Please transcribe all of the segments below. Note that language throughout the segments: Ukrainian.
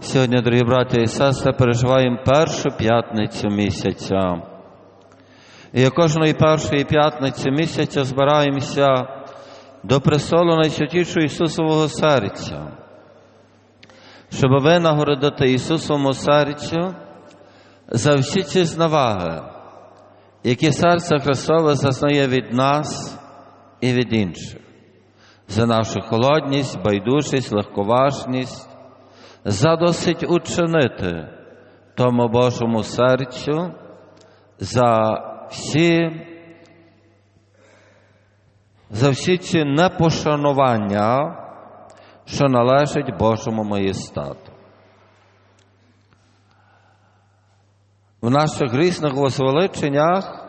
Сьогодні, дорогі брати і сестри, переживаємо першу п'ятницю місяця. І кожної першої п'ятниці місяця збираємося до престолу найсвятішого Ісусового серця, щоб винагородити Ісусовому серцю за всі ці знаваги, які серце Христове зазнає від нас і від інших, за нашу холодність, байдужість, легковажність за досить учинити тому Божому серцю за всі, за всі ці непошанування, що належать Божому маєстату. В наших різних возвеличеннях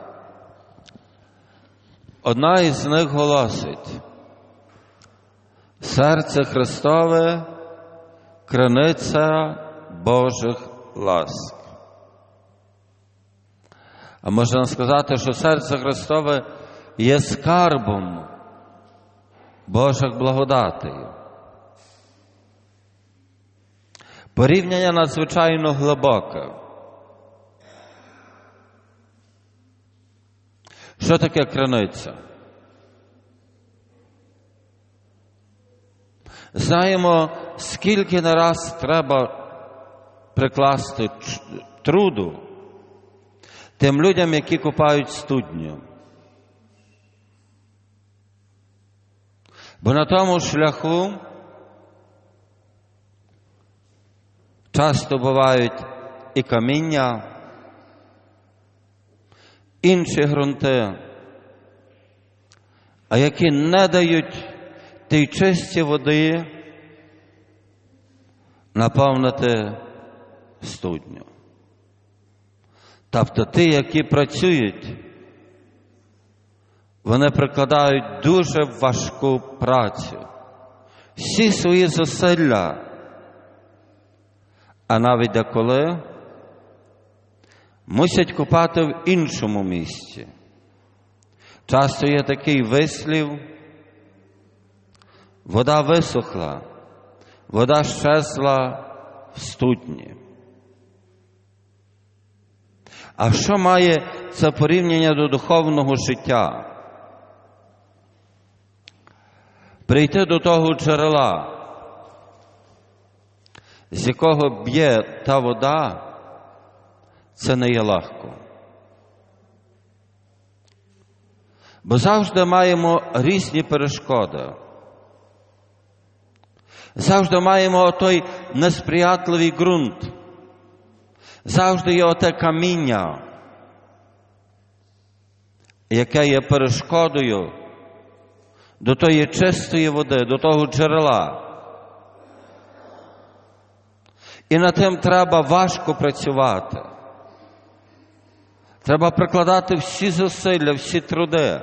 одна із них голосить серце Христове криниця Божих ласк. А можна сказати, що серце Христове є скарбом Божих благодатей. Порівняння надзвичайно глибоке. Що таке криниця? Знаємо, скільки на раз треба прикласти труду тим людям, які купають студню. Бо на тому шляху часто бувають і каміння, інші ґрунти, а які не дають тій чисті води наповнити студню. Тобто ті, які працюють, вони прикладають дуже важку працю, всі свої зусилля, а навіть деколи мусять купати в іншому місці. Часто є такий вислів, вода висохла, вода щезла в студні. А що має це порівняння до духовного життя? Прийти до того джерела, з якого б'є та вода, це не є легко. Бо завжди маємо різні перешкоди. Завжди маємо той несприятливий ґрунт. Завжди є оте каміння, яке є перешкодою до тої чистої води, до того джерела. І над тим треба важко працювати. Треба прикладати всі зусилля, всі труди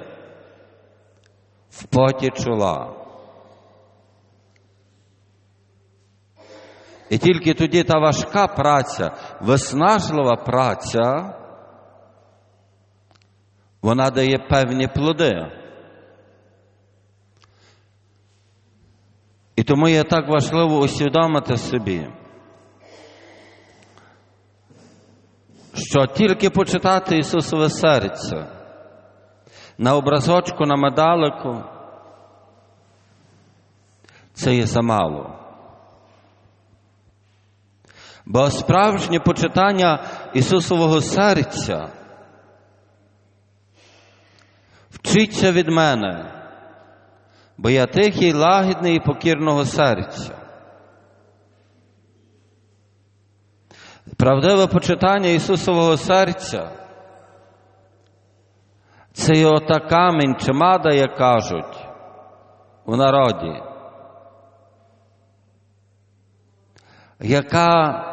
в поті чола. І тільки тоді та важка праця, виснажлива праця, вона дає певні плоди. І тому є так важливо усвідомити собі, що тільки почитати Ісусове серце на образочку, на медалику, це є замало. Бо справжнє почитання Ісусового серця вчиться від мене, бо я тихий, лагідний і покірного серця. Правдиве почитання Ісусового серця це є ота камінь чи мада, як кажуть у народі, яка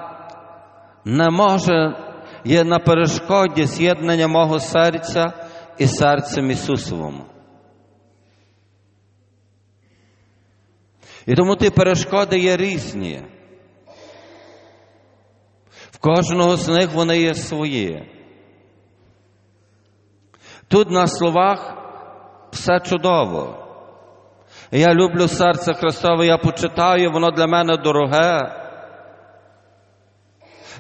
не може є на перешкоді з'єднання мого серця і серцем Ісусовому. І тому ті перешкоди є різні. В кожного з них вони є свої. Тут на словах все чудово. Я люблю серце Христове, я почитаю, воно для мене дороге.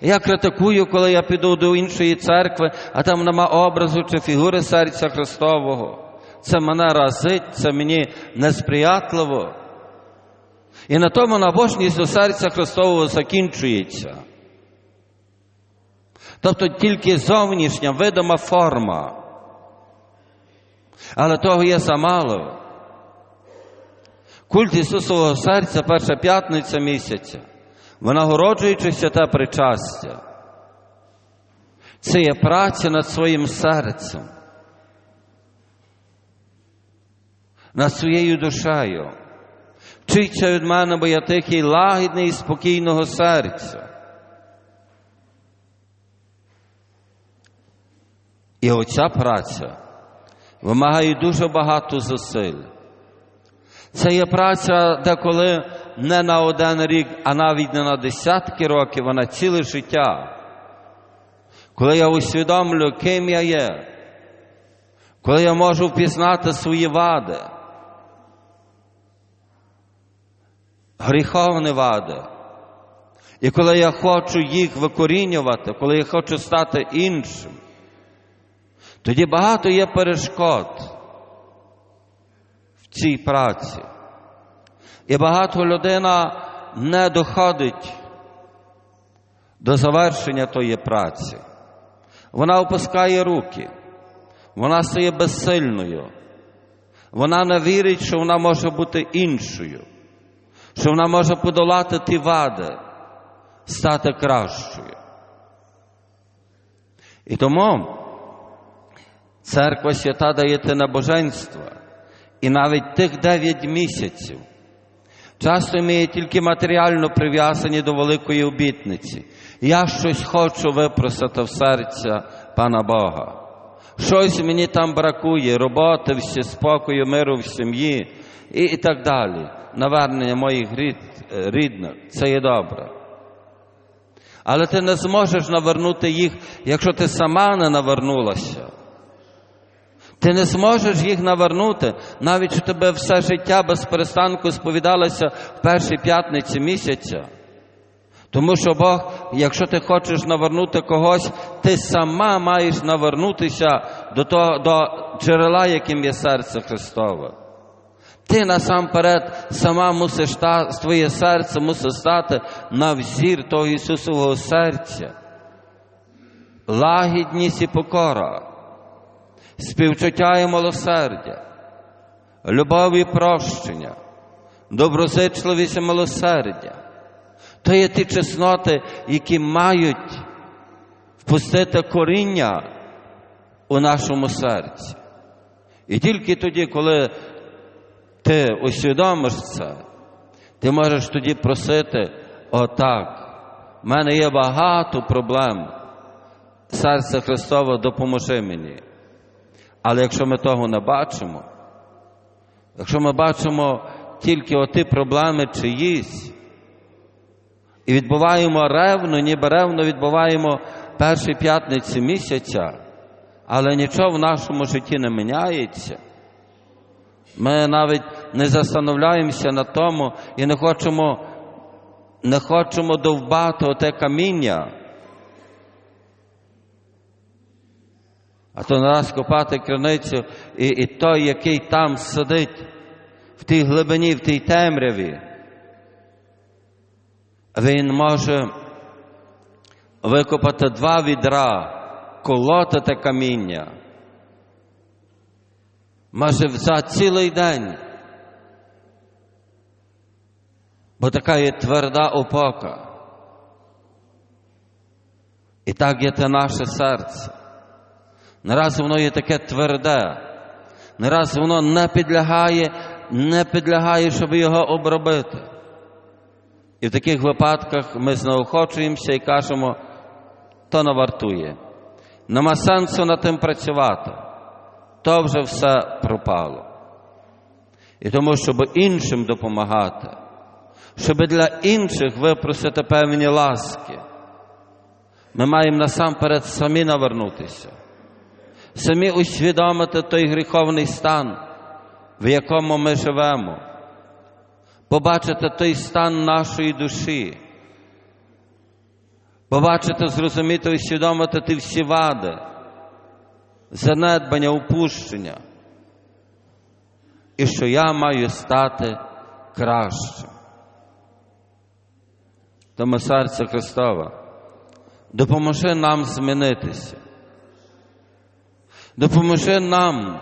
Я критикую, коли я піду до іншої церкви, а там нема образу чи фігури серця Христового. Це мене разить, це мені несприятливо. І на тому набожність до серця Христового закінчується. Тобто тільки зовнішня видима форма. Але того є замало. Культ Ісусового серця перша п'ятниця місяця, винагороджуючи святе причастя. Це є праця над своїм серцем, над своєю душею. Вчиться від мене, бо я тихий, лагідний і спокійного серця. І оця праця вимагає дуже багато зусиль. Це є праця деколи не на один рік, а навіть не на десятки років, а на ціле життя. Коли я усвідомлю, ким я є, коли я можу впізнати свої вади, гріховні вади, і коли я хочу їх викорінювати, коли я хочу стати іншим, тоді багато є перешкод в цій праці. І багато людина не доходить до завершення тої праці. Вона опускає руки, вона стає безсильною, вона не вірить, що вона може бути іншою, що вона може подолати ті вади, стати кращою. І тому церква свята дає те набоженство, і навіть тих дев'ять місяців. Часто ми є тільки матеріально прив'язані до великої обітниці. Я щось хочу випросити в серця Пана Бога. Щось мені там бракує, роботи, всі, спокою, миру в сім'ї і, і так далі. Навернення моїх рід, рідних це є добре. Але ти не зможеш навернути їх, якщо ти сама не навернулася. Ти не зможеш їх навернути, навіть що тебе все життя без перестанку сповідалося в першій п'ятниці місяця. Тому що Бог, якщо ти хочеш навернути когось, ти сама маєш навернутися до того, до джерела, яким є серце Христове. Ти насамперед сама мусиш твоє серце мусить стати на взір того Ісусового серця. Лагідність і покора співчуття і милосердя, любов і прощення, доброзичливість і милосердя. То є ті чесноти, які мають впустити коріння у нашому серці. І тільки тоді, коли ти усвідомиш це, ти можеш тоді просити отак. У мене є багато проблем. Серце Христове допоможи мені. Але якщо ми того не бачимо, якщо ми бачимо тільки оті проблеми чиїсь, і відбуваємо ревно, ніби ревно відбуваємо перші п'ятниці місяця, але нічого в нашому житті не міняється, ми навіть не застановляємося на тому і не хочемо, не хочемо довбати оте каміння. А то нараз копати криницю, і, і той, який там сидить, в тій глибині, в тій темряві, він може викопати два відра, колотити каміння. Може за цілий день. Бо така є тверда опока. І так є те наше серце. Не раз воно є таке тверде, не раз воно не підлягає, не підлягає, щоб його обробити. І в таких випадках ми знаохочуємося і кажемо, то не вартує. Нема сенсу над тим працювати, то вже все пропало. І тому, щоб іншим допомагати, щоб для інших випросити певні ласки, ми маємо насамперед самі навернутися самі усвідомити той гріховний стан, в якому ми живемо, побачити той стан нашої душі, побачити, зрозуміти, усвідомити ті всі вади, занедбання, упущення. І що я маю стати кращим. Тому серце Христове, допоможи нам змінитися. Допоможи нам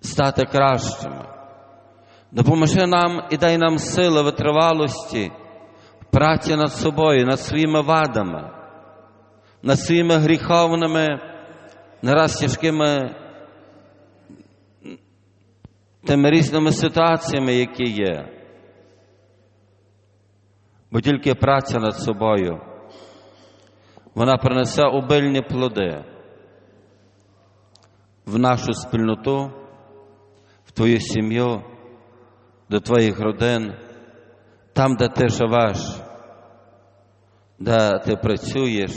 стати кращими. Допоможи нам і дай нам сили витривалості, праці над собою, над своїми вадами, над своїми гріховними, не раз тяжкими тими різними ситуаціями, які є. Бо тільки праця над собою, вона принесе обильні плоди в нашу спільноту, в твою сім'ю, до твоїх родин, там, де ти живеш, де ти працюєш.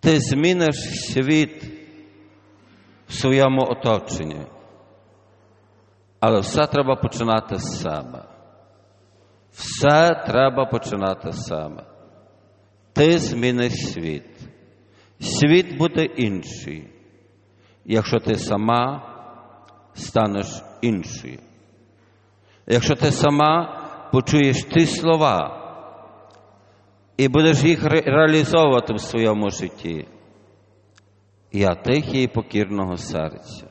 Ти зміниш світ в своєму оточенні. Але все треба починати з себе. Все треба починати з себе. Ти зміниш світ. Світ буде інший, якщо ти сама станеш іншою. Якщо ти сама почуєш ті слова і будеш їх ре- реалізовувати в своєму житті, я тихий і покірного серця.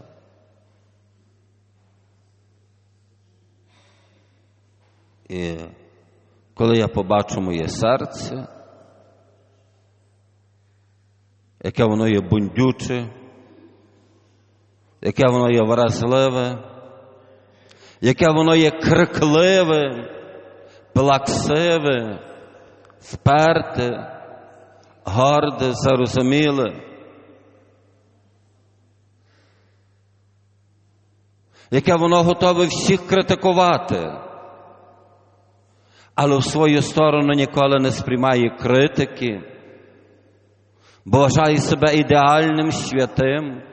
І коли я побачу моє серце, яке воно є бундюче, яке воно є вразливе, яке воно є крикливе, плаксиве, вперте, горде, зарозуміле. Яке воно готове всіх критикувати, але в свою сторону ніколи не сприймає критики, бо вважає себе ідеальним святим.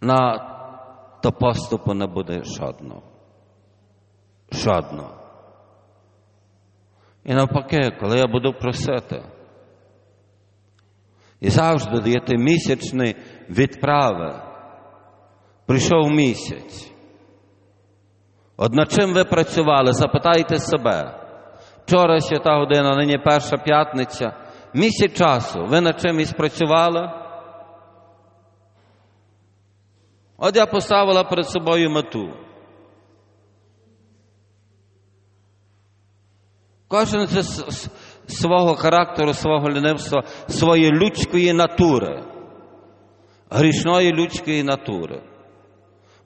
На то поступу не буде жодного. Жодного. І навпаки, коли я буду просити, і завжди даєте місячні відправи, прийшов місяць. От над чим ви працювали, запитайте себе. Вчора свята година, нині перша п'ятниця. Місяць часу. Ви над чимось працювали? От я поставила перед собою мету. Кожен з свого характеру, свого лінивства, своєї людської натури, грішної людської натури.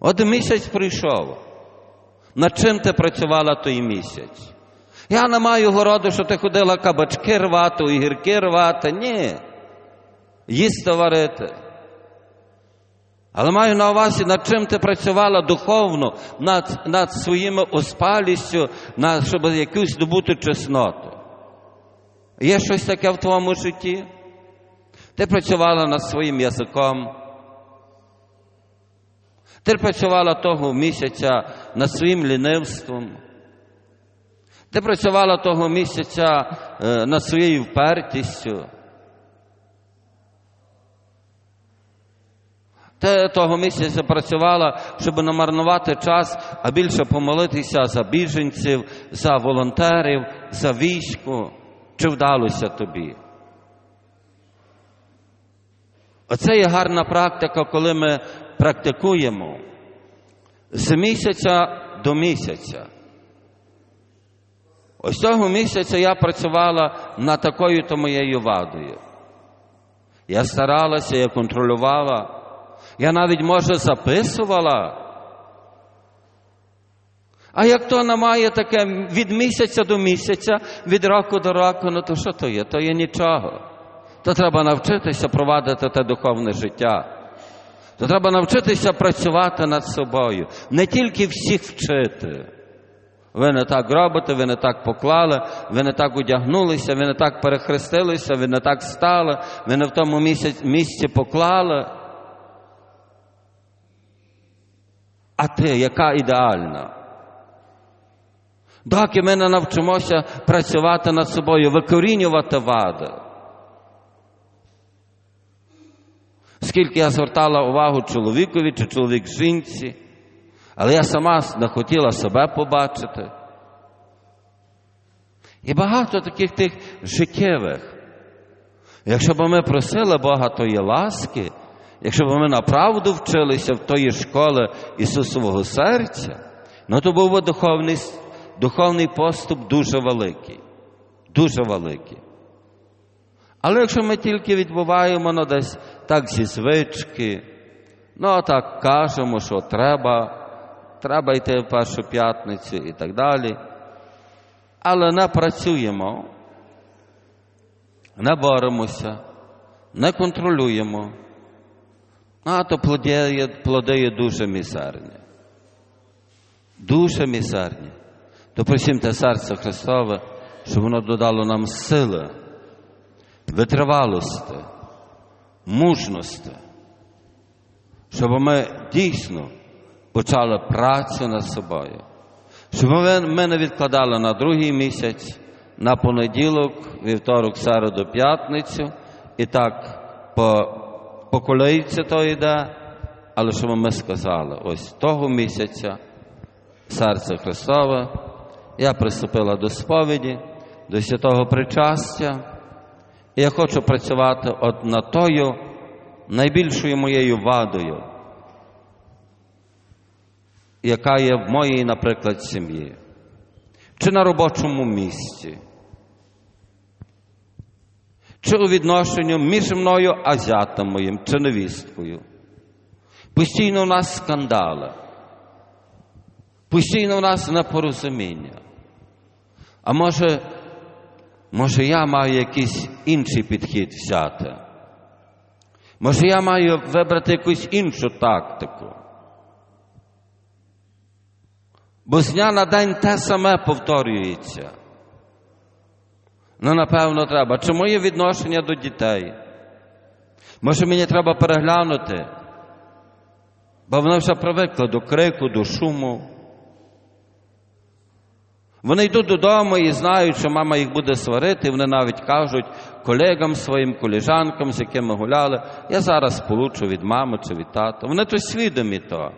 От місяць прийшов. Над чим ти працювала той місяць? Я не маю городу, що ти ходила кабачки рвати, огірки рвати. Ні. Їсти варити. Але маю на увазі, над чим ти працювала духовно, над, над своїми оспалістю, над, щоб якусь здобути чесноту. Є щось таке в твоєму житті? Ти працювала над своїм язиком. Ти працювала того місяця над своїм лінивством. Ти працювала того місяця е, над своєю впертістю. Ти того місяця працювала, щоб не марнувати час, а більше помолитися за біженців, за волонтерів, за військо. Чи вдалося тобі? Оце є гарна практика, коли ми практикуємо з місяця до місяця. Ось цього місяця я працювала над такою то моєю вадою. Я старалася, я контролювала. Я навіть, може, записувала. А як то вона має таке від місяця до місяця, від року до року, ну то що то є? То є нічого. То треба навчитися провадити те духовне життя. То треба навчитися працювати над собою, не тільки всіх вчити. Ви не так робите, ви не так поклали, ви не так одягнулися, ви не так перехрестилися, ви не так стали, ви не в тому місці поклали. А ти, яка ідеальна? доки ми не навчимося працювати над собою, викорінювати вади. Скільки я звертала увагу чоловікові чи чоловік жінці, але я сама не хотіла себе побачити. І багато таких тих життєвих. Якщо б ми просили Бога тої ласки, якщо б ми направду вчилися в тої школи Ісусового серця, ну то був би духовний, духовний поступ дуже великий. Дуже великий. Але якщо ми тільки відбуваємо ну, десь так зі звички, ну так кажемо, що треба, треба йти в першу п'ятницю і так далі, але не працюємо, не боремося, не контролюємо, а то плоди є, плоди є дуже мізерні. Дуже мізерні. То просім те серце Христове, щоб воно додало нам сили, витривалості, мужності, щоб ми дійсно почали працю над собою, щоб ми не відкладали на другий місяць, на понеділок, вівторок, середу, п'ятницю, і так по, по колейці то йде, але щоб ми сказали, ось того місяця серце Христове, я приступила до сповіді, до святого причастя. І я хочу працювати от над тою найбільшою моєю вадою, яка є в моїй, наприклад, сім'ї, чи на робочому місці, чи у відношенню між мною азятом моїм, чи невісткою. Постійно у нас скандали, постійно у нас непорозуміння. А може, Може, я маю якийсь інший підхід взяти. Може, я маю вибрати якусь іншу тактику. Бо з дня на день те саме повторюється. Ну, напевно, треба. Чи моє відношення до дітей? Може, мені треба переглянути, бо вони вже привикли до крику, до шуму. Вони йдуть додому і знають, що мама їх буде сварити, і вони навіть кажуть колегам своїм, коліжанкам, з якими гуляли, я зараз получу від мами чи від тата. Вони то свідомі то.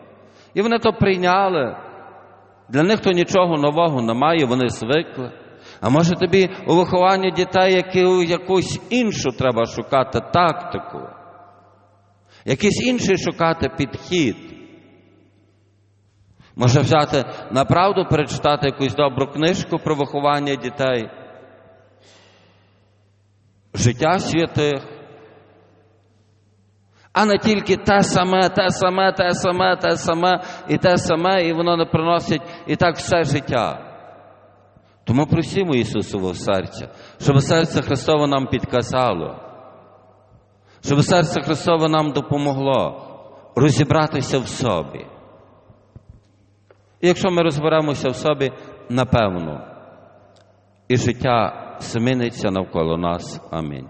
І вони то прийняли. Для них то нічого нового немає, вони звикли. А може тобі у вихованні дітей яку, якусь іншу треба шукати тактику, якийсь інший шукати підхід. Може взяти направду перечитати якусь добру книжку про виховання дітей, життя святих, а не тільки те саме, те саме, те саме, те саме і те саме, і воно не приносить і так все життя. Тому просімо Ісусового серця, щоб серце Христове нам підказало, щоб серце Христове нам допомогло розібратися в собі. І якщо ми розберемося в собі, напевно, і життя зміниться навколо нас. Амінь.